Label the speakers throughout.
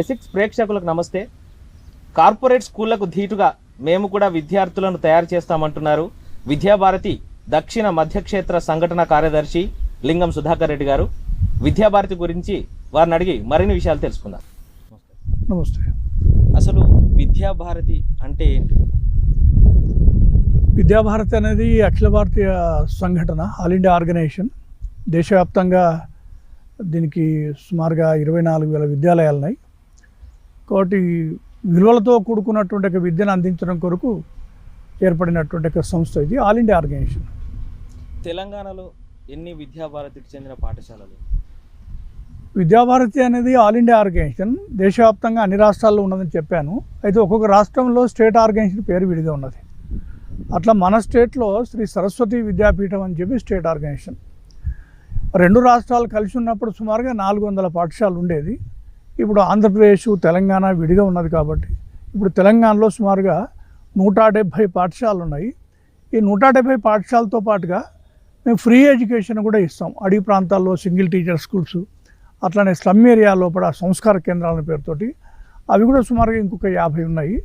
Speaker 1: ఎసిక్స్ ప్రేక్షకులకు నమస్తే. కార్పొరేట్ స్కూళ్ళకు ధీటుగా మేము కూడా విద్యార్థులను తయారు చేస్తామంటున్నారు. విద్యాభారతి దక్షిణ మధ్యక్షేత్ర సంఘటన కార్యదర్శి లింగం సుధాకర్ రెడ్డి గారు. విద్యాభారతి గురించి వారిని అడిగి మరిన్ని విషయాలు తెలుసుకుందాం.
Speaker 2: నమస్తే.
Speaker 1: అసలు విద్యాభారతి అంటే ఏంటి?
Speaker 2: విద్యాభారతి అనేది అఖిల భారతీయ సంఘటన ఆల్ ఇండియా ఆర్గనైజేషన్. దేశవ్యాప్తంగా దీనికి సుమారుగా ఇరవై నాలుగు వేల విద్యాలయాలు ఉన్నాయి కాబట్టి విలువలతో కూడుకున్నటువంటి ఒక విద్యను అందించడం కొరకు ఏర్పడినటువంటి ఒక సంస్థ ఇది ఆల్ ఇండియా ఆర్గనైజేషన్
Speaker 1: తెలంగాణలో ఎన్ని విద్యాభారతికి చెందిన పాఠశాలలు?
Speaker 2: విద్యాభారతి అనేది ఆల్ ఇండియా ఆర్గనైజేషన్ దేశవ్యాప్తంగా అన్ని రాష్ట్రాల్లో ఉన్నదని చెప్పాను. అయితే ఒక్కొక్క రాష్ట్రంలో స్టేట్ ఆర్గనైజేషన్ పేరు విడిగా ఉన్నది. అట్లా మన స్టేట్లో శ్రీ సరస్వతి విద్యాపీఠం అని చెప్పి స్టేట్ ఆర్గనైజేషన్. రెండు రాష్ట్రాలు కలిసి ఉన్నప్పుడు సుమారుగా నాలుగు వందల పాఠశాలలు ఉండేది. ఇప్పుడు ఆంధ్రప్రదేశ్ తెలంగాణ విడిగా ఉన్నది కాబట్టి ఇప్పుడు తెలంగాణలో సుమారుగా నూట డెబ్భై పాఠశాలలు ఉన్నాయి ఈ నూట డెబ్భై పాఠశాలతో పాటుగా మేము ఫ్రీ ఎడ్యుకేషన్ కూడా ఇస్తాం. అడవి ప్రాంతాల్లో సింగిల్ టీచర్ స్కూల్స్ అట్లానే స్లమ్ ఏరియా లోపల సంస్కార కేంద్రాల పేరుతోటి అవి కూడా సుమారుగా ఇంకొక యాభై ఉన్నాయి.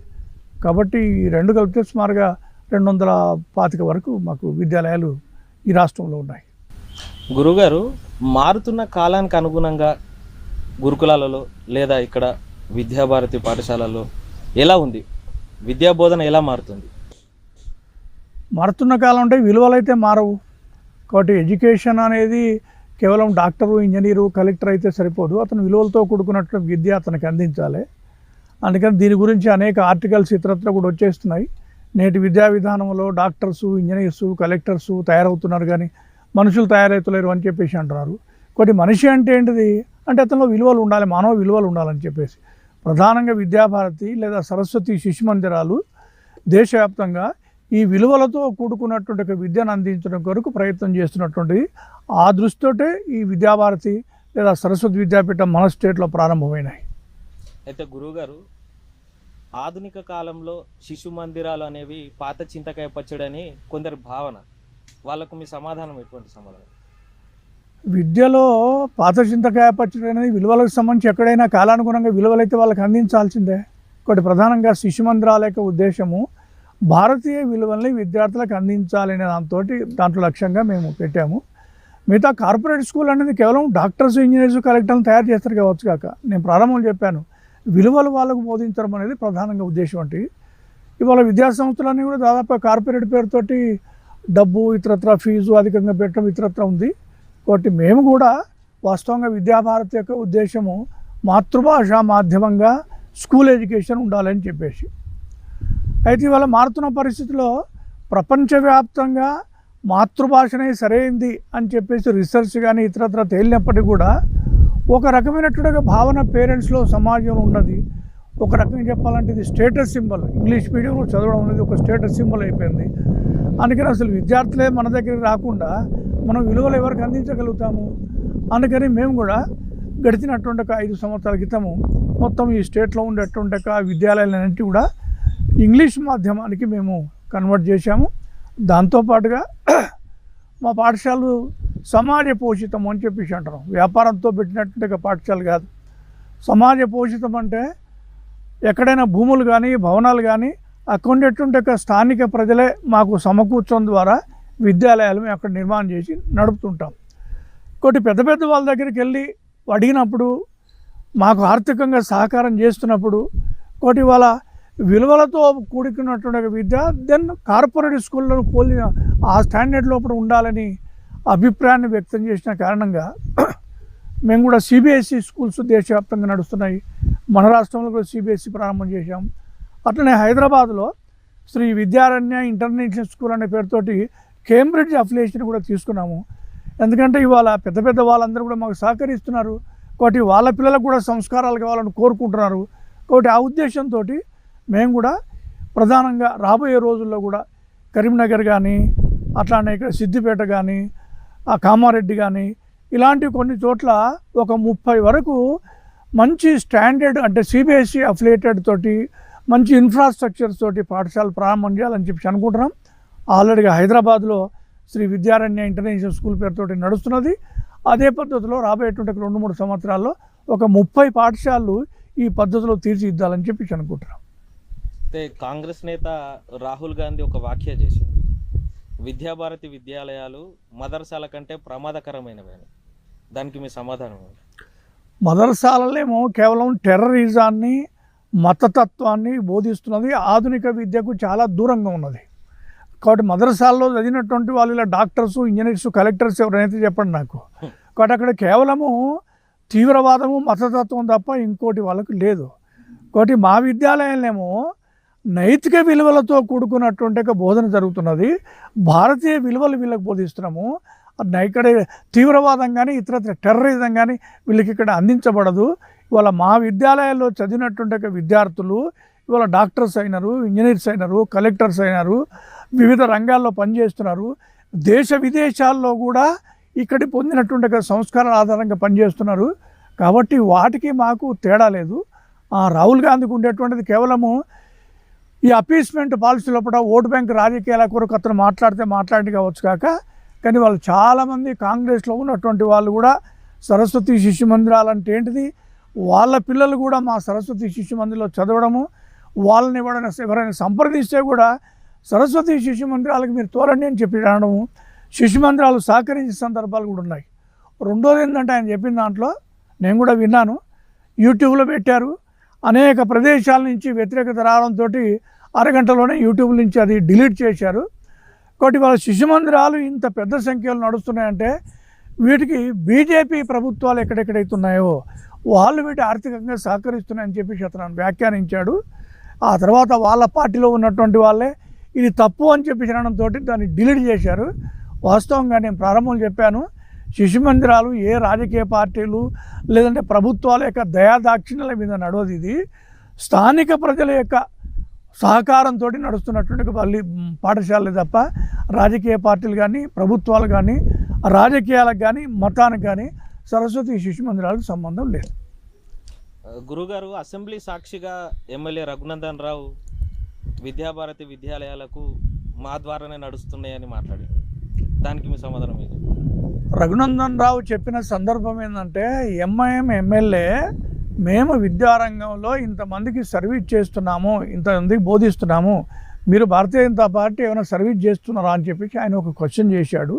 Speaker 2: కాబట్టి ఈ రెండు కలిపితే సుమారుగా రెండు వందల పాతిక వరకు మాకు విద్యాలయాలు ఈ రాష్ట్రంలో ఉన్నాయి.
Speaker 1: గురుగారు మారుతున్న కాలానికి అనుగుణంగా గురుకులాలలో లేదా ఇక్కడ విద్యాభారతి పాఠశాలలో ఎలా ఉంది? విద్యా బోధన ఎలా మారుతుంది?
Speaker 2: మారుతున్న కాలం అంటే విలువలు అయితే మారవు. కాబట్టి ఎడ్యుకేషన్ అనేది కేవలం డాక్టరు ఇంజనీరు కలెక్టర్ అయితే సరిపోదు. అతను విలువలతో కూడుకున్నట్టు విద్య అతనికి అందించాలి. అందుకని దీని గురించి అనేక ఆర్టికల్స్ ఇతరత్ర కూడా వచ్చేస్తున్నాయి. నేటి విద్యా విధానంలో డాక్టర్సు ఇంజనీర్సు కలెక్టర్సు తయారవుతున్నారు కానీ మనుషులు తయారవుతలేరు అని చెప్పేసి అంటున్నారు. ఒకటి మనిషి అంటే ఏంటిది? అంటే అతనిలో విలువలు ఉండాలి మానవ విలువలు ఉండాలని చెప్పేసి. ప్రధానంగా విద్యాభారతి లేదా సరస్వతి శిశు మందిరాలు దేశవ్యాప్తంగా ఈ విలువలతో కూడుకున్నటువంటి ఒక విద్యను అందించడం కొరకు ప్రయత్నం చేస్తున్నటువంటిది ఆ దృష్టితోటే ఈ విద్యాభారతి లేదా సరస్వతి విద్యాపీఠం మన స్టేట్లో ప్రారంభమైనాయి.
Speaker 1: అయితే గురువుగారు ఆధునిక కాలంలో శిశు మందిరాలు అనేవి పాత చింతకాయ పచ్చడి అని కొందరి భావన. వాళ్ళకు మీ సమాధానం ఎటువంటి సమాధానం?
Speaker 2: విద్యలో పాత చింతకాయ పచ్చడి అనేది విలువలకు సంబంధించి ఎక్కడైనా కాలానుగుణంగా విలువలైతే వాళ్ళకి అందించాల్సిందే. ఒకటి ప్రధానంగా శిశు మందిరాల యొక్క ఉద్దేశము భారతీయ విలువల్ని విద్యార్థులకు అందించాలనే దాంతో దాంట్లో లక్ష్యంగా మేము పెట్టాము. మిగతా కార్పొరేట్ స్కూల్ అనేది కేవలం డాక్టర్స్ ఇంజనీర్స్ కలెక్టర్లు తయారు చేస్తారు కావచ్చు కాక నేను ప్రారంభం చెప్పాను. విలువలు వాళ్ళకు బోధించడం అనేది ప్రధానంగా ఉద్దేశం అంటే ఇవాళ విద్యా సంస్థలన్నీ కూడా దాదాపు కార్పొరేట్ పేరుతోటి డబ్బు ఇతరత్ర ఫీజు అధికంగా పెట్టడం ఇతరత్ర ఉంది. కాబట్టి మేము కూడా వాస్తవంగా విద్యాభారతి యొక్క ఉద్దేశము మాతృభాష మాధ్యమంగా స్కూల్ ఎడ్యుకేషన్ ఉండాలని చెప్పేసి. అయితే ఇవాళ మారుతున్న పరిస్థితిలో ప్రపంచవ్యాప్తంగా మాతృభాషనే సరైంది అని చెప్పేసి రీసెర్చ్ కానీ ఇతరత్ర తేలినప్పటికీ కూడా ఒక రకమైనటువంటి భావన పేరెంట్స్లో సమాజంలో ఉన్నది. ఒక రకంగా చెప్పాలంటే ఇది స్టేటస్ సింబల్. ఇంగ్లీష్ మీడియంలో చదవడం అనేది ఒక స్టేటస్ సింబల్ అయిపోయింది. అందుకని అసలు విద్యార్థులే మన దగ్గరికి రాకుండా మనం విలువలు ఎవరికి అందించగలుగుతాము? అందుకని మేము కూడా గడిచినటువంటి ఒక ఐదు సంవత్సరాల క్రితము మొత్తం ఈ స్టేట్లో ఉండేటువంటి ఒక విద్యాలయాలన్నింటి కూడా ఇంగ్లీష్ మాధ్యమానికి మేము కన్వర్ట్ చేశాము. దాంతోపాటుగా మా పాఠశాలలు సమాజ పోషితం అని చెప్పేసి అంటారు. వ్యాపారంతో పెట్టినటువంటి పాఠశాల కాదు. సమాజ పోషితం అంటే ఎక్కడైనా భూములు కానీ భవనాలు కానీ అక్కడ ఉండేటువంటి స్థానిక ప్రజలే మాకు సమకూర్చడం ద్వారా విద్యాలయాలు మేము అక్కడ నిర్మాణం చేసి నడుపుతుంటాం. ఇంకోటి పెద్ద పెద్ద వాళ్ళ దగ్గరికి వెళ్ళి అడిగినప్పుడు మాకు ఆర్థికంగా సహకారం చేస్తున్నప్పుడు ఇంకోటి వాళ్ళ విలువలతో కూడుకున్నటువంటి విద్య దెన్ కార్పొరేట్ స్కూళ్ళను పోలిన ఆ స్టాండర్డ్ లోపల ఉండాలని అభిప్రాయాన్ని వ్యక్తం చేసిన కారణంగా మేము కూడా సిబిఎస్ఈ స్కూల్స్ దేశవ్యాప్తంగా నడుస్తున్నాయి. మన రాష్ట్రంలో కూడా సిబిఎస్ఈ ప్రారంభం చేశాం. అట్లనే హైదరాబాద్లో శ్రీ విద్యారణ్య ఇంటర్నేషనల్ స్కూల్ అనే పేరుతోటి కేంబ్రిడ్జ్ అఫిలియేషన్ కూడా తీసుకున్నాము. ఎందుకంటే ఇవాళ పెద్ద పెద్ద వాళ్ళందరూ కూడా మాకు సహకరిస్తున్నారు. కాబట్టి వాళ్ళ పిల్లలకు కూడా సంస్కారాలు కావాలని కోరుకుంటున్నారు. కాబట్టి ఆ ఉద్దేశంతో మేము కూడా ప్రధానంగా రాబోయే రోజుల్లో కూడా కరీంనగర్ కానీ అట్లానే ఇక్కడ సిద్దిపేట కానీ ఆ కామారెడ్డి కానీ ఇలాంటి కొన్ని చోట్ల ఒక ముప్పై వరకు మంచి స్టాండర్డ్ అంటే సిబిఎస్ఈ అఫిలియేటెడ్ తోటి మంచి ఇన్ఫ్రాస్ట్రక్చర్ తోటి పాఠశాలలు ప్రారంభం చేయాలని చెప్పి అనుకుంటున్నాం. ఆల్రెడీగా హైదరాబాద్లో శ్రీ విద్యారణ్య ఇంటర్నేషనల్ స్కూల్ పేరుతోటి నడుస్తున్నది. అదే పద్ధతిలో రాబోయేటువంటి రెండు మూడు సంవత్సరాల్లో ఒక ముప్పై పాఠశాలలు ఈ పద్ధతిలో తీర్చిదిద్దాలని చెప్పి అనుకుంటున్నాం.
Speaker 1: అయితే కాంగ్రెస్ నేత రాహుల్ గాంధీ ఒక వ్యాఖ్య చేసింది. విద్యాభారతి విద్యాలయాలు మదర్సాల కంటే ప్రమాదకరమైనవి దానికి మీ సమాధానం?
Speaker 2: మదర్సాలలేమో కేవలం టెర్రరిజాన్ని మతతత్వాన్ని బోధిస్తున్నది. ఆధునిక విద్యకు చాలా దూరంగా ఉన్నది. కాబట్టి మదరసాల్లో చదివినటువంటి వాళ్ళు ఇలా డాక్టర్స్ ఇంజనీర్స్ కలెక్టర్స్ ఎవరైతే చెప్పండి నాకు. కాబట్టి అక్కడ కేవలము తీవ్రవాదము మతతత్వం తప్ప ఇంకోటి వాళ్ళకు లేదు. కాబట్టి మా విద్యాలయంలోమో నైతిక విలువలతో కూడుకున్నటువంటి ఒక బోధన జరుగుతున్నది. భారతీయ విలువలు వీళ్ళకి బోధిస్తున్నాము. ఇక్కడ తీవ్రవాదం కానీ ఇతర టెర్రరిజం కానీ వీళ్ళకి ఇక్కడ అందించబడదు. ఇవాళ మా విద్యాలయాల్లో చదివినటువంటి విద్యార్థులు ఇవాళ డాక్టర్స్ అయినారు ఇంజనీర్స్ అయినారు కలెక్టర్స్ అయినారు వివిధ రంగాల్లో పనిచేస్తున్నారు. దేశ విదేశాల్లో కూడా ఇక్కడి పొందినటువంటి సంస్కారాల ఆధారంగా పనిచేస్తున్నారు. కాబట్టి వాటికి మాకు తేడా లేదు. రాహుల్ గాంధీకి ఉండేటువంటిది కేవలము ఈ అపీస్మెంట్ పాలసీ లోపల ఓటు బ్యాంక్ రాజకీయాల కొరకు అతను మాట్లాడితే మాట్లాడి కావచ్చు కాక కానీ వాళ్ళు చాలామంది కాంగ్రెస్లో ఉన్నటువంటి వాళ్ళు కూడా సరస్వతి శిశు మందిరాలు అంటే ఏంటిది? వాళ్ళ పిల్లలు కూడా మా సరస్వతి శిశు మందిరంలో చదవడము వాళ్ళని ఎవరైనా ఎవరైనా సంప్రదిస్తే కూడా సరస్వతి శిశు మందిరాలకు మీరు తోరండి అని చెప్పి అనడము శిశు మందిరాలు సహకరించే సందర్భాలు కూడా ఉన్నాయి. రెండోది ఏంటంటే ఆయన చెప్పిన దాంట్లో నేను కూడా విన్నాను యూట్యూబ్లో పెట్టారు. అనేక ప్రదేశాల నుంచి వ్యతిరేకత రావడంతో అరగంటలోనే యూట్యూబ్ నుంచి అది డిలీట్ చేశారు. కాబట్టి వాళ్ళ శిశు మందిరాలు ఇంత పెద్ద సంఖ్యలో నడుస్తున్నాయంటే వీటికి బీజేపీ ప్రభుత్వాలు ఎక్కడెక్కడైతే ఉన్నాయో వాళ్ళు వీటి ఆర్థికంగా సహకరిస్తున్నాయని చెప్పేసి అతను వ్యాఖ్యానించాడు. ఆ తర్వాత వాళ్ళ పార్టీలో ఉన్నటువంటి వాళ్ళే ఇది తప్పు అని చెప్పి తినడంతో దాన్ని డిలీట్ చేశారు. వాస్తవంగా నేను ప్రారంభం చెప్పాను శిశు మందిరాలు ఏ రాజకీయ పార్టీలు లేదంటే ప్రభుత్వాల యొక్క దయాదాక్షిణ్యాల మీద నడవదు ఇది. స్థానిక ప్రజల యొక్క సహకారంతో నడుస్తున్నటువంటి పల్లి పాఠశాలలు తప్ప రాజకీయ పార్టీలు కానీ ప్రభుత్వాలు కానీ రాజకీయాలకు కానీ మతానికి కానీ సరస్వతి శిశు మందిరాలకు సంబంధం లేదు.
Speaker 1: గురుగారు అసెంబ్లీ సాక్షిగా ఎమ్మెల్యే రఘునందన్ రావు విద్యాభారతి విద్యాలయాలకు మా ద్వారానే నడుస్తున్నాయని మాట్లాడారు దానికి మీ సమాధానం ఇది
Speaker 2: రఘునందన్ రావు చెప్పిన సందర్భం ఏంటంటే ఎంఐఎం ఎమ్మెల్యే మేము విద్యారంగంలో ఇంతమందికి సర్వీస్ చేస్తున్నాము ఇంతమందికి బోధిస్తున్నాము. మీరు భారతీయ జనతా పార్టీ ఏమైనా సర్వీస్ చేస్తున్నారా అని చెప్పేసి ఆయన ఒక క్వశ్చన్ చేశాడు.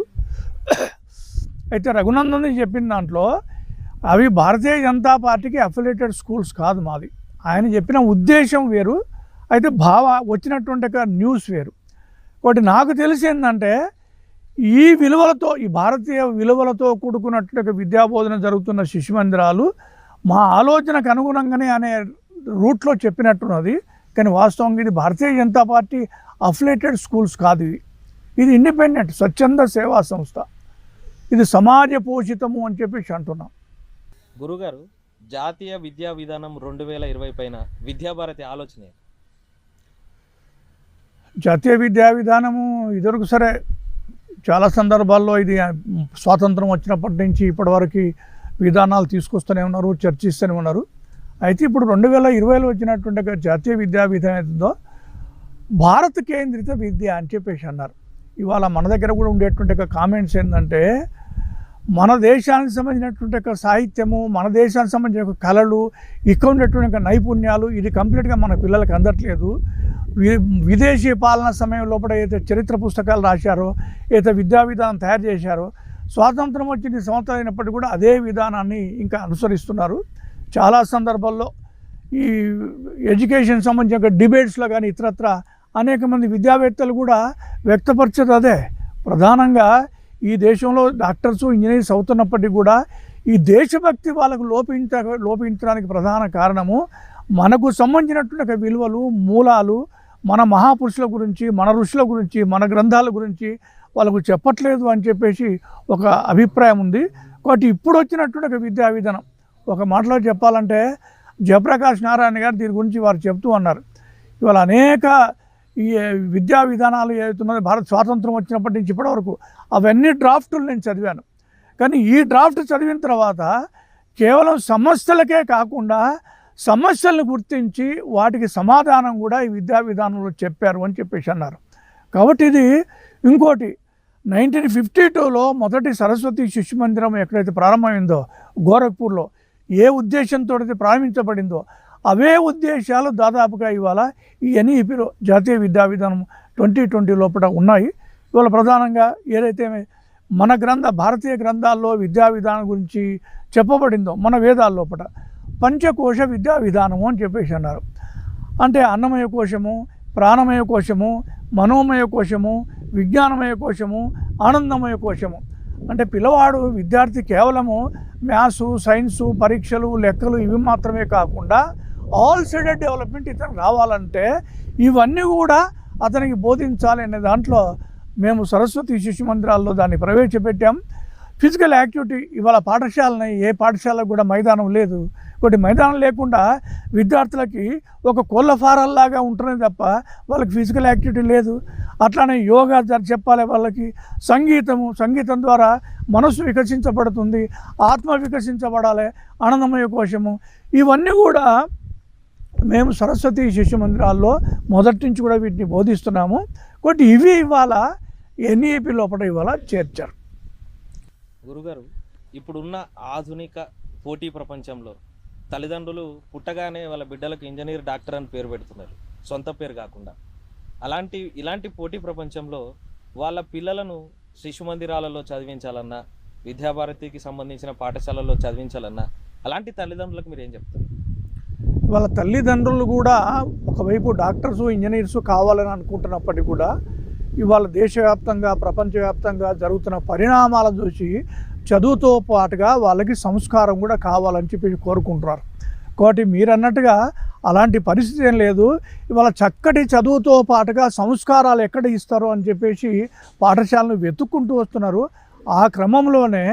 Speaker 2: అయితే రఘునందన్ చెప్పిన దాంట్లో అవి భారతీయ జనతా పార్టీకి అఫిలేటెడ్ స్కూల్స్ కాదు మాది. ఆయన చెప్పిన ఉద్దేశం వేరు అయితే భావ వచ్చినటువంటి న్యూస్ వేరు. ఒకటి నాకు తెలిసి ఏంటంటే ఈ విలువలతో ఈ భారతీయ విలువలతో కూడుకున్నట్టు విద్యాబోధన జరుగుతున్న శిశు మందిరాలు మా ఆలోచనకు అనుగుణంగానే అనే రూట్లో చెప్పినట్టున్నది. కానీ వాస్తవంగా ఇది Bharatiya Janata party affiliated schools కాదు ఇది ఇది ఇండిపెండెంట్ స్వచ్ఛంద సేవా సంస్థ. ఇది సమాజ పోషితము అని చెప్పేసి అంటున్నాం.
Speaker 1: గురుగారు జాతీయ విద్యా విధానం రెండు వేల ఇరవై పైన విద్యాభారతి ఆలోచనే
Speaker 2: జాతీయ విద్యా విధానము ఇదివరకు సరే చాలా సందర్భాల్లో ఇది స్వాతంత్రం వచ్చినప్పటి నుంచి ఇప్పటివరకు విధానాలు తీసుకొస్తూనే ఉన్నారు చర్చిస్తూనే ఉన్నారు. అయితే ఇప్పుడు రెండు వేల ఇరవైలో వచ్చినటువంటి జాతీయ విద్యా విధానం ఏదో భారత్ కేంద్రిత విద్య అని చెప్పేసి అన్నారు. ఇవాళ మన దగ్గర కూడా ఉండేటువంటి కామెంట్స్ ఏంటంటే మన దేశానికి సంబంధించినటువంటి సాహిత్యము మన దేశానికి సంబంధించిన కళలు ఇక్కడ ఉండేటువంటి నైపుణ్యాలు ఇది కంప్లీట్గా మన పిల్లలకు అందట్లేదు. విదేశీ పాలన సమయం లోపల ఏదైతే చరిత్ర పుస్తకాలు రాశారో ఏదైతే విద్యా విధానం తయారు చేశారో స్వాతంత్రం వచ్చిన సంవత్సరం అయినప్పటికీ కూడా అదే విధానాన్ని ఇంకా అనుసరిస్తున్నారు. చాలా సందర్భాల్లో ఈ ఎడ్యుకేషన్ సంబంధించిన డిబేట్స్లో కానీ ఇతరత్ర అనేక మంది విద్యావేత్తలు కూడా వ్యక్తపరిచేది అదే. ప్రధానంగా ఈ దేశంలో డాక్టర్స్ ఇంజనీర్స్ అవుతున్నప్పటికీ కూడా ఈ దేశభక్తి వాళ్ళకు లోపించ లోపించడానికి ప్రధాన కారణము మనకు సంబంధించినటువంటి విలువలు మూలాలు మన మహాపురుషుల గురించి మన ఋషుల గురించి మన గ్రంథాల గురించి వాళ్ళకు చెప్పట్లేదు అని చెప్పేసి ఒక అభిప్రాయం ఉంది. కాబట్టి ఇప్పుడు వచ్చినటువంటి ఒక విద్యా విధానం. ఒక మాటలో చెప్పాలంటే జయప్రకాష్ నారాయణ గారు దీని గురించి వారు చెప్తూ అన్నారు ఇవాళ అనేక ఈ విద్యా విధానాలు ఏవైతున్నాయో భారత స్వాతంత్రం వచ్చినప్పటి నుంచి ఇప్పటివరకు అవన్నీ డ్రాఫ్టులు నేను చదివాను. కానీ ఈ డ్రాఫ్ట్ చదివిన తర్వాత కేవలం సమస్యలకే కాకుండా సమస్యలను గుర్తించి వాటికి సమాధానం కూడా ఈ విద్యా విధానంలో చెప్పారు అని చెప్పేసి అన్నారు. కాబట్టి ఇది ఇంకోటి నైన్టీన్ ఫిఫ్టీ టూలో మొదటి సరస్వతి శిశు మందిరం ఎక్కడైతే ప్రారంభమైందో గోరఖ్పూర్లో ఏ ఉద్దేశంతో ప్రారంభించబడిందో అవే ఉద్దేశాలు దాదాపుగా ఇవాళ ఈ ఎన్ఈపిలో జాతీయ విద్యా విధానం ట్వంటీ ట్వంటీ లోపల ఉన్నాయి. ఇవాళ ప్రధానంగా ఏదైతే మన గ్రంథ భారతీయ గ్రంథాల్లో విద్యా విధానం గురించి చెప్పబడిందో మన వేదాల లోపల పంచకోశ విద్యా విధానము అని చెప్పేసి అన్నారు. అంటే అన్నమయ కోశము ప్రాణమయ కోశము మనోమయ కోశము విజ్ఞానమయ కోశము ఆనందమయ కోశము. అంటే పిల్లవాడు విద్యార్థి కేవలము మ్యాథ్స్ సైన్సు పరీక్షలు లెక్కలు ఇవి మాత్రమే కాకుండా ఆల్ సైడెడ్ డెవలప్మెంట్ ఇతను రావాలంటే ఇవన్నీ కూడా అతనికి బోధించాలి అనే దాంట్లో మేము సరస్వతి శిశు మందిరాల్లో దాన్ని ప్రవేశపెట్టాం. ఫిజికల్ యాక్టివిటీ ఇవాళ పాఠశాలని ఏ పాఠశాలకు కూడా మైదానం లేదు. ఒకటి మైదానం లేకుండా విద్యార్థులకి ఒక కోళ్ళ ఫారాల్లాగా ఉంటున్నాయి తప్ప వాళ్ళకి ఫిజికల్ యాక్టివిటీ లేదు. అట్లానే యోగా జర చెప్పాలి వాళ్ళకి. సంగీతము సంగీతం ద్వారా మనసు వికసించబడుతుంది ఆత్మ వికసించబడాలి ఆనందమయ కోశము. ఇవన్నీ కూడా మేము సరస్వతి శిశు మందిరాల్లో మొదటి నుంచి కూడా వీటిని బోధిస్తున్నాము. కాబట్టి ఇవి ఇవాళ ఎన్ఈపి లోపల ఇవాళ చేర్చారు.
Speaker 1: గురుగారు ఇప్పుడున్న ఆధునిక పోటీ ప్రపంచంలో తల్లిదండ్రులు పుట్టగానే వాళ్ళ బిడ్డలకు ఇంజనీర్ డాక్టర్ అని పేరు పెడుతున్నారు. సొంత పేరు కాకుండా. అలాంటి ఇలాంటి పోటీ ప్రపంచంలో వాళ్ళ పిల్లలను శిశు మందిరాలలో చదివించాలన్నా విద్యాభారతికి సంబంధించిన పాఠశాలల్లో చదివించాలన్నా అలాంటి తల్లిదండ్రులకు మీరు ఏం చెప్తారు?
Speaker 2: వాళ్ళ తల్లిదండ్రులు కూడా ఒకవైపు డాక్టర్స్ ఇంజనీర్స్ కావాలని అనుకుంటున్నప్పటికీ కూడా ఇవాళ దేశవ్యాప్తంగా ప్రపంచవ్యాప్తంగా జరుగుతున్న పరిణామాలను చూసి చదువుతో పాటుగా వాళ్ళకి సంస్కారం కూడా కావాలని చెప్పి కోరుకుంటున్నారు. కాబట్టి మీరన్నట్టుగా అలాంటి పరిస్థితి ఏం లేదు. ఇవాళ చక్కటి చదువుతో పాటుగా సంస్కారాలు ఎక్కడ ఇస్తారు అని చెప్పేసి పాఠశాలను వెతుక్కుంటూ వస్తున్నారు. ఆ క్రమంలోనే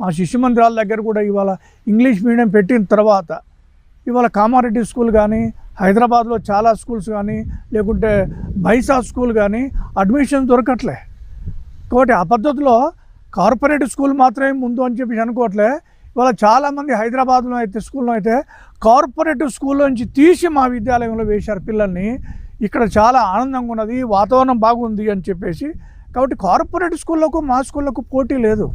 Speaker 2: మా శిశు మందిరాల దగ్గర కూడా ఇవాళ ఇంగ్లీష్ మీడియం పెట్టిన తర్వాత ఇవాళ కామారెడ్డి స్కూల్ కానీ హైదరాబాద్లో చాలా స్కూల్స్ కానీ లేకుంటే బైసా స్కూల్ కానీ అడ్మిషన్ దొరకట్లే. కాబట్టి ఆ పద్ధతిలో కార్పొరేట్ స్కూల్ మాత్రమే ముందు అని చెప్పి అనుకోవట్లే. ఇవాళ చాలామంది హైదరాబాద్లో అయితే స్కూల్లో అయితే కార్పొరేట్ స్కూల్లో నుంచి తీసి మా విద్యాలయంలో వేశారు పిల్లల్ని. ఇక్కడ చాలా ఆనందంగా ఉన్నది వాతావరణం బాగుంది అని చెప్పేసి. కాబట్టి కార్పొరేట్ స్కూళ్ళకు మా స్కూళ్ళకు పోటీ లేదు.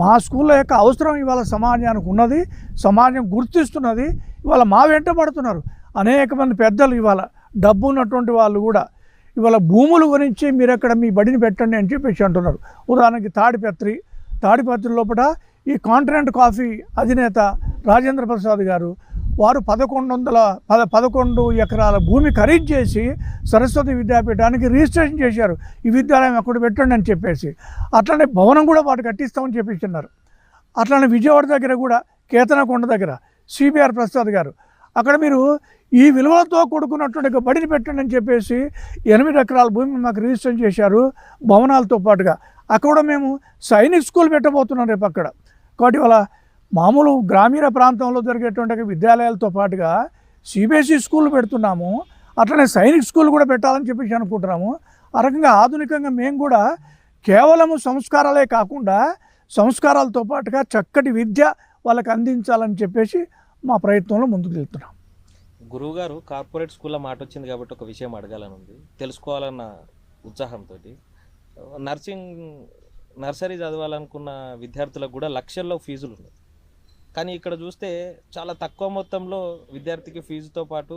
Speaker 2: మా స్కూల్లో యొక్క అవసరం ఇవాళ సమాజానికి ఉన్నది సమాజం గుర్తిస్తున్నది. ఇవాళ మా వెంట పడుతున్నారు. అనేక మంది పెద్దలు ఇవాళ డబ్బు ఉన్నటువంటి వాళ్ళు కూడా ఇవాళ భూముల గురించి మీరు ఎక్కడ మీ బడిని పెట్టండి అని చెప్పేసి అంటున్నారు. ఉదాహరణకి తాడిపత్రి తాడిపత్రి లోపల ఈ కాంటినెంట్ కాఫీ అధినేత రాజేంద్ర ప్రసాద్ గారు వారు పదకొండు వందల పద పదకొండు ఎకరాల భూమి ఖరీదు చేసి సరస్వతి విద్యాపీఠానికి రిజిస్ట్రేషన్ చేశారు. ఈ విద్యాలయం అక్కడ పెట్టండి అని చెప్పేసి. అట్లనే భవనం కూడా వాటి కట్టిస్తామని చెప్పేసి అన్నారు. అట్లనే విజయవాడ దగ్గర కూడా కేతనకొండ దగ్గర సిబిఆర్ ప్రసాద్ గారు అక్కడ మీరు ఈ విలువలతో కూడుకున్నటువంటి బడిని పెట్టండి అని చెప్పేసి ఎనిమిది ఎకరాల భూమిని మాకు రిజిస్టర్ చేశారు భవనాలతో పాటుగా. అక్కడ కూడా మేము సైనిక్ స్కూల్ పెట్టబోతున్నాం రేపు అక్కడ. కాబట్టి వాళ్ళ మామూలు గ్రామీణ ప్రాంతంలో జరిగేటువంటి విద్యాలయాలతో పాటుగా సిబిఎస్ఈ స్కూల్ పెడుతున్నాము. అట్లనే సైనిక్ స్కూల్ కూడా పెట్టాలని చెప్పేసి అనుకుంటున్నాము. ఆ రకంగా ఆధునికంగా మేము కూడా కేవలము సంస్కారాలే కాకుండా సంస్కారాలతో పాటుగా చక్కటి విద్య వాళ్ళకి అందించాలని చెప్పేసి మా ప్రయత్నంలో ముందుకు వెళ్తున్నాం.
Speaker 1: గురువుగారు కార్పొరేట్ స్కూల్లో మాట వచ్చింది కాబట్టి ఒక విషయం అడగాలని ఉంది తెలుసుకోవాలన్న ఉత్సాహంతో నర్సింగ్ నర్సరీ చదవాలనుకున్న విద్యార్థులకు కూడా లక్షల్లో ఫీజులు ఉన్నాయి. కానీ ఇక్కడ చూస్తే చాలా తక్కువ మొత్తంలో విద్యార్థికి ఫీజుతో పాటు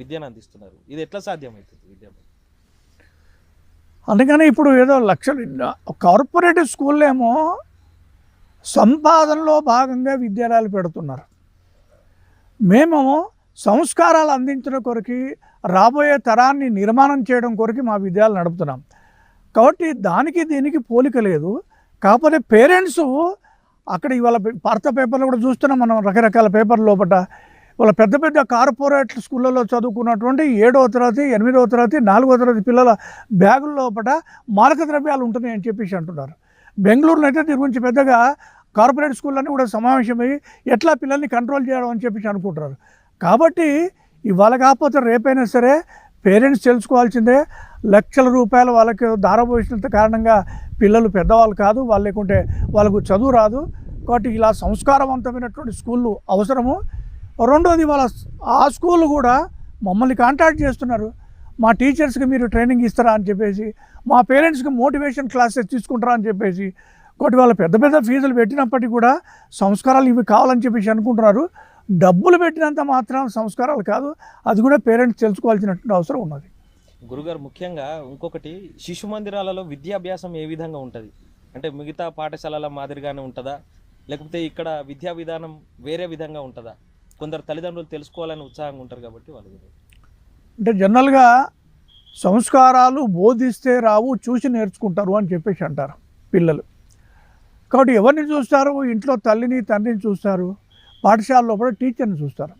Speaker 1: విద్యను అందిస్తున్నారు. ఇది ఎట్లా సాధ్యమవుతుంది విద్య
Speaker 2: అందుకని ఇప్పుడు ఏదో లక్షలు కార్పొరేట్ స్కూల్లో ఏమో సంపాదనలో భాగంగా విద్యాలయాలు పెడుతున్నారు. మేము సంస్కారాలు అందించడం కొరకు రాబోయే తరాన్ని నిర్మాణం చేయడం కొరకు మా విద్యాలు నడుపుతున్నాం. కాబట్టి దానికి దీనికి పోలిక లేదు. కాకపోతే పేరెంట్స్ అక్కడ ఇవాళ భర్త పేపర్లు కూడా చూస్తున్నాం మనం రకరకాల పేపర్ లోపల వాళ్ళ పెద్ద పెద్ద కార్పొరేట్ స్కూళ్ళలో చదువుకున్నటువంటి ఏడవ తరగతి ఎనిమిదవ తరగతి నాలుగో తరగతి పిల్లల బ్యాగుల లోపల మారక ద్రవ్యాలు ఉంటున్నాయి అని చెప్పేసి అంటున్నారు. బెంగళూరులో అయితే దీని గురించి పెద్దగా కార్పొరేట్ స్కూళ్ళన్నీ కూడా సమావేశమై ఎట్లా పిల్లల్ని కంట్రోల్ చేయడం అని చెప్పేసి అనుకుంటున్నారు. కాబట్టి ఇవాళ కాకపోతే రేపైనా సరే పేరెంట్స్ తెలుసుకోవాల్సిందే. లక్షల రూపాయలు వాళ్ళకి దారపోసినంత కారణంగా పిల్లలు పెద్దవాళ్ళు కాదు వాళ్ళు లేకుంటే వాళ్ళకు చదువు రాదు. కాబట్టి ఇలా సంస్కారవంతమైనటువంటి స్కూళ్ళు అవసరము. రెండోది వాళ్ళ ఆ స్కూల్ కూడా మమ్మల్ని కాంటాక్ట్ చేస్తున్నారు. మా టీచర్స్కి మీరు ట్రైనింగ్ ఇస్తారా అని చెప్పేసి మా పేరెంట్స్కి మోటివేషన్ క్లాసెస్ తీసుకుంటారా అని చెప్పేసి ఒకటి వాళ్ళ పెద్ద పెద్ద ఫీజులు పెట్టినప్పటికీ కూడా సంస్కారాలు ఇవి కావాలని చెప్పేసి అనుకుంటున్నారు. డబ్బులు పెట్టినంత మాత్రం సంస్కారాలు కాదు. అది కూడా పేరెంట్స్ తెలుసుకోవాల్సినటువంటి అవసరం ఉన్నది.
Speaker 1: గురుగారు ముఖ్యంగా ఇంకొకటి శిశు మందిరాలలో విద్యాభ్యాసం ఏ విధంగా ఉంటుంది? అంటే మిగతా పాఠశాలల మాదిరిగానే ఉంటుందా? లేకపోతే ఇక్కడ విద్యా విధానం వేరే విధంగా ఉంటుందా? కొందరు తల్లిదండ్రులు తెలుసుకోవాలని ఉత్సాహంగా ఉంటారు కాబట్టి వాళ్ళు
Speaker 2: అంటే జనరల్గా సంస్కారాలు బోధిస్తే రావు చూసి నేర్చుకుంటారు అని చెప్పేసి అంటారు పిల్లలు. కాబట్టి ఎవరిని చూస్తారు? ఇంట్లో తల్లిని తండ్రిని చూస్తారు. పాఠశాల లోపల టీచర్ని చూస్తారు.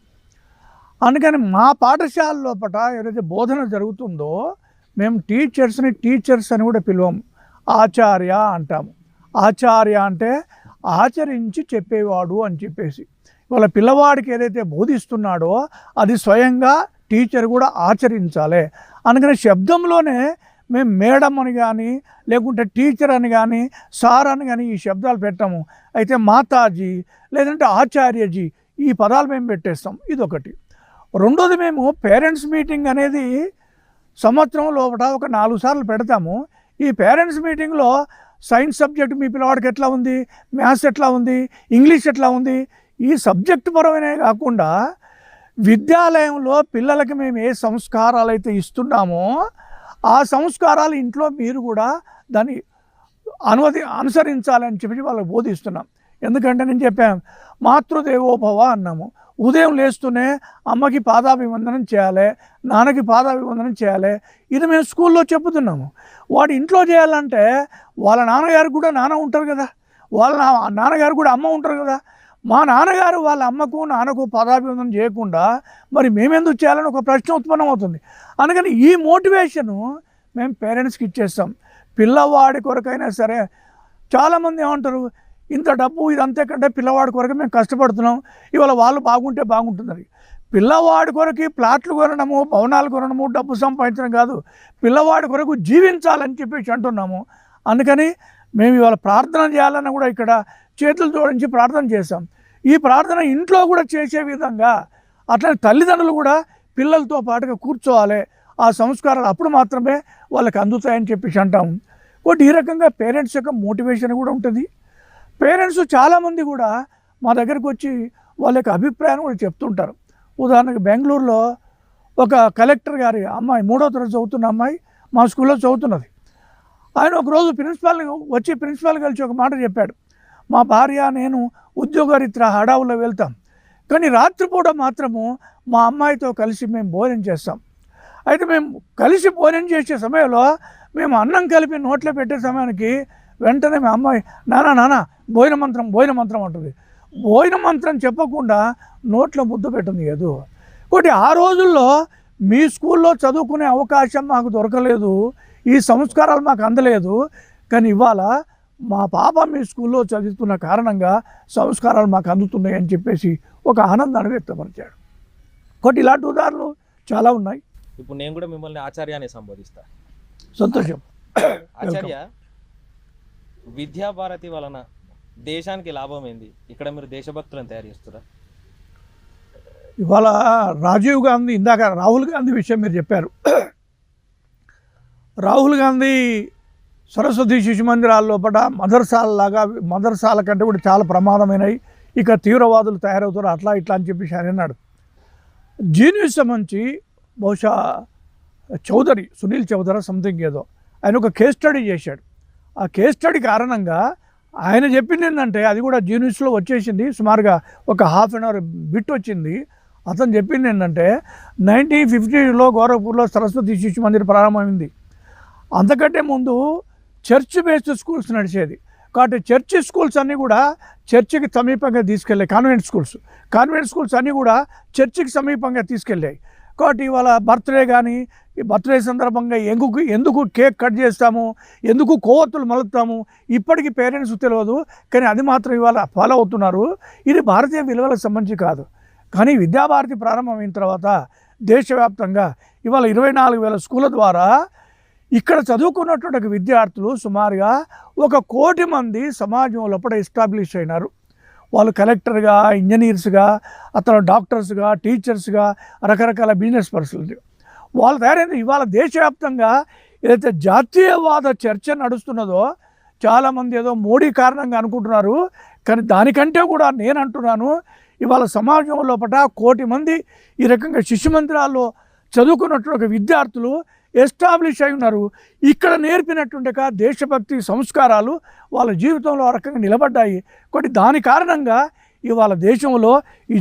Speaker 2: అందుకని మా పాఠశాల లోపల ఏదైతే బోధన జరుగుతుందో మేము టీచర్స్ని టీచర్స్ అని కూడా పిలవం. ఆచార్య అంటాము. ఆచార్య అంటే ఆచరించి చెప్పేవాడు అని చెప్పేసి. వాళ్ళ పిల్లవాడికి ఏదైతే బోధిస్తున్నాడో అది స్వయంగా టీచర్ కూడా ఆచరించాలి. అందుకని శబ్దంలోనే మేము మేడం అని కానీ లేకుంటే టీచర్ అని కానీ సార్ అని కానీ ఈ శబ్దాలు పెట్టాము. అయితే మాతాజీ లేదంటే ఆచార్యజీ ఈ పదాలు మేము పెట్టేస్తాం. ఇదొకటి. రెండోది మేము పేరెంట్స్ మీటింగ్ అనేది సంవత్సరం లోపల ఒక నాలుగు సార్లు పెడతాము. ఈ పేరెంట్స్ మీటింగ్లో సైన్స్ సబ్జెక్ట్ మీ పిల్లవాడికి ఎట్లా ఉంది? మ్యాథ్స్ ఎట్లా ఉంది? ఇంగ్లీష్ ఎట్లా ఉంది? ఈ సబ్జెక్ట్ పరమైనవి కాకుండా విద్యాలయంలో పిల్లలకి మేము ఏ సంస్కారాలు అయితే ఇస్తున్నామో ఆ సంస్కారాలు ఇంట్లో మీరు కూడా దాన్ని అనువది అనుసరించాలని చెప్పి వాళ్ళకి బోధిస్తున్నాం. ఎందుకంటే నేను చెప్పాను మాతృదేవోభవ అన్నాము. ఉదయం లేస్తూనే అమ్మకి పాదాభివందనం చేయాలి నాన్నకి పాదాభివందనం చేయాలి ఇది మేము స్కూల్లో చెబుతున్నాము వాడు ఇంట్లో చేయాలంటే వాళ్ళ నాన్నగారు కూడా నాన్న ఉంటారు కదా. వాళ్ళ నా- నాన్నగారు కూడా అమ్మ ఉంటారు కదా. మా నాన్నగారు వాళ్ళ అమ్మకు నాన్నకు పదాభివందనం చేయకుండా మరి మేమెందుకు చేయాలని ఒక ప్రశ్న ఉత్పన్నం అవుతుంది. అందుకని ఈ మోటివేషను మేము పేరెంట్స్కి ఇచ్చేస్తాం. పిల్లవాడి కొరకైనా సరే చాలామంది ఏమంటారు ఇంత డబ్బు ఇదంతే కంటే పిల్లవాడి కొరకు మేము కష్టపడుతున్నాం. ఇవాళ వాళ్ళు బాగుంటే బాగుంటుందని. పిల్లవాడి కొరకు ప్లాట్లు కొనడము భవనాలు కొనడము డబ్బు సంపాదించడం కాదు. పిల్లవాడి కొరకు జీవించాలని చెప్పేసి అంటున్నాము. అందుకని మేము ఇవాళ ప్రార్థన చేయాలని కూడా ఇక్కడ చేతులు జోడించి ప్రార్థన చేశాం. ఈ ప్రార్థన ఇంట్లో కూడా చేసే విధంగా అట్లనే తల్లిదండ్రులు కూడా పిల్లలతో పాటుగా కూర్చోవాలి. ఆ సంస్కారాలు అప్పుడు మాత్రమే వాళ్ళకి అందుతాయని చెప్పేసి అంటాం. కాబట్టి ఈ రకంగా పేరెంట్స్ యొక్క మోటివేషన్ కూడా ఉంటుంది. పేరెంట్స్ చాలామంది కూడా మా దగ్గరకు వచ్చి వాళ్ళ యొక్క అభిప్రాయాన్ని కూడా చెప్తుంటారు. ఉదాహరణకు బెంగళూరులో ఒక కలెక్టర్ గారి అమ్మాయి మూడో తరగతి చదువుతున్న అమ్మాయి మా స్కూల్లో చదువుతున్నది. ఆయన ఒకరోజు ప్రిన్సిపాల్ వచ్చి ప్రిన్సిపాల్ కలిసి ఒక మాట చెప్పాడు. మా భార్య నేను ఉద్యోగరీత్యా హడావులో వెళ్తాం. కానీ రాత్రిపూట మాత్రము మా అమ్మాయితో కలిసి మేము భోజనం చేస్తాం. అయితే మేము కలిసి భోజనం చేసే సమయంలో మేము అన్నం కలిపి నోట్లో పెట్టే సమయానికి వెంటనే మా అమ్మాయి నానా నానా భోజన మంత్రం భోజన మంత్రం అంటుంది. భోజన మంత్రం చెప్పకుండా నోట్లో ముద్దు పెట్టింది ఏదో. ఒకటి ఆ రోజుల్లో మీ స్కూల్లో చదువుకునే అవకాశం మాకు దొరకలేదు. ఈ సంస్కారాలు మాకు అందలేదు. కానీ ఇవాళ మా పాప మీ స్కూల్లో చదువుతున్న కారణంగా సంస్కారాలు మాకు అందుతున్నాయి అని చెప్పేసి ఒక ఆనందాన్ని వ్యక్తపరిచాడు. ఒకటి ఇలాంటి ఉదాహరణలు చాలా ఉన్నాయి.
Speaker 1: ఇప్పుడు నేను కూడా మిమ్మల్ని ఆచార్య అని సంబోధిస్తా.
Speaker 2: సంతోషం.
Speaker 1: ఆచార్య విద్యాభారతి వలన దేశానికి లాభం ఏంది? ఇక్కడ మీరు దేశభక్తులను తయారు చేస్తారా
Speaker 2: ఇవాళ రాజీవ్ గాంధీ ఇందాక రాహుల్ గాంధీ విషయం మీరు చెప్పారు. రాహుల్ గాంధీ సరస్వతి శిశు మందిరాల లోపల మదర్సాలలాగా మదర్సాల కంటే కూడా చాలా ప్రమాదమైనవి. ఇక తీవ్రవాదులు తయారవుతారు. అట్లా ఇట్లా అని చెప్పేసి ఆయన అన్నాడు. జీనియస్ సంబంధించి బహుశా చౌదరి సునీల్ చౌదరి సంథింగ్ ఏదో ఆయన ఒక కేస్ స్టడీ చేశాడు. ఆ కేస్ స్టడీ కారణంగా ఆయన చెప్పింది ఏంటంటే అది కూడా జీనియస్లో వచ్చేసింది. సుమారుగా ఒక హాఫ్ అన్ అవర్ బిట్ వచ్చింది. అతను చెప్పింది ఏంటంటే నైన్టీన్ ఫిఫ్టీలో గోరఖ్పూర్లో సరస్వతి శిశు మందిర్ ప్రారంభమైంది. అంతకంటే ముందు చర్చ్ బేస్డ్ స్కూల్స్ నడిచేది. కాబట్టి చర్చి స్కూల్స్ అన్నీ కూడా చర్చికి సమీపంగా తీసుకెళ్ళాయి కాన్వెంట్ స్కూల్స్ కాన్వెంట్ స్కూల్స్ అన్నీ కూడా చర్చికి సమీపంగా తీసుకెళ్ళాయి. కాబట్టి ఇవాళ బర్త్డే కానీ ఈ బర్త్డే సందర్భంగా ఎందుకు ఎందుకు కేక్ కట్ చేస్తాము ఎందుకు కొవ్వొత్తులు మలుపుతాము ఇప్పటికీ పేరెంట్స్ తెలియదు కానీ అది మాత్రం ఇవాళ ఫాలో అవుతున్నారు. ఇది భారతీయ విలువలకు సంబంధించి కాదు. కానీ విద్యాభారతి ప్రారంభమైన తర్వాత దేశవ్యాప్తంగా ఇవాళ ఇరవై నాలుగు వేల స్కూళ్ళ ద్వారా ఇక్కడ చదువుకున్నటువంటి విద్యార్థులు సుమారుగా ఒక కోటి మంది సమాజం లోపల ఎస్టాబ్లిష్ అయినారు. వాళ్ళు కలెక్టర్గా ఇంజనీర్స్గా అతను డాక్టర్స్గా టీచర్స్గా రకరకాల బిజినెస్ పర్సన్స్ వాళ్ళు తయారైంది ఇవాళ దేశవ్యాప్తంగా ఏదైతే జాతీయవాద చర్చ నడుస్తున్నదో చాలామంది ఏదో మోడీ కారణంగా అనుకుంటున్నారు కానీ దానికంటే కూడా నేను అంటున్నాను ఇవాళ సమాజం లోపల కోటి మంది ఈ రకంగా శిశు మందిరాల్లో చదువుకున్నటువంటి ఒక విద్యార్థులు ఎస్టాబ్లిష్ అయి ఉన్నారు. ఇక్కడ నేర్పినట్టుండక దేశభక్తి సంస్కారాలు వాళ్ళ జీవితంలో ఆ రకంగా నిలబడ్డాయి. కాబట్టి దాని కారణంగా ఇవాళ దేశంలో ఈ